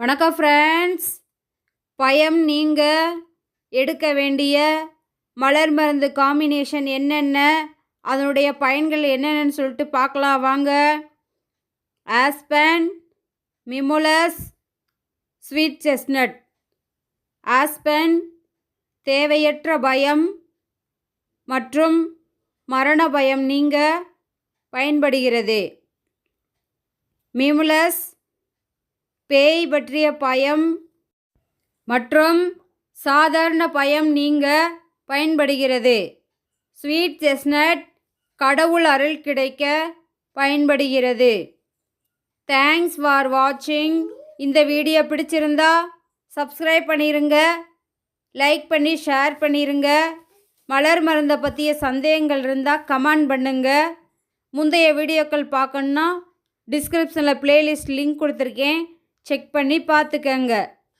வணக்கம் ஃப்ரெண்ட்ஸ் பயம் நீங்கள் எடுக்க வேண்டிய மலர் மருந்து காம்பினேஷன் என்னென்ன அதனுடைய பயன்கள் என்னென்னு சொல்லிட்டு பார்க்கலாம் வாங்க. Aspen mimulus sweet chestnut aspen தேவையற்ற பயம் மற்றும் மரண பயம் நீங்க பயன்படுகிறது. மிமுலஸ் பேய் பற்றிய பயம் மற்றும் சாதாரண பயம் நீங்க பயன்படுகிறது. ஸ்வீட் செஸ்னட் கடவுள் அருள் கிடைக்க பயன்படுகிறது. தேங்க்ஸ் ஃபார் வாட்சிங் இந்த வீடியோ பிடிச்சிருந்தா சப்ஸ்கிரைப் பண்ணிடுங்க லைக் பண்ணி ஷேர் பண்ணிடுங்க மலர் மருந்தை பற்றிய சந்தேகங்கள் இருந்தால் கமெண்ட் பண்ணுங்க. முந்தைய வீடியோக்கள் பார்க்கணுன்னா டிஸ்கிரிப்ஷனில் ப்ளேலிஸ்ட் லிங்க் கொடுத்துருக்கேன். செக் பண்ணி பார்த்துக்கங்க.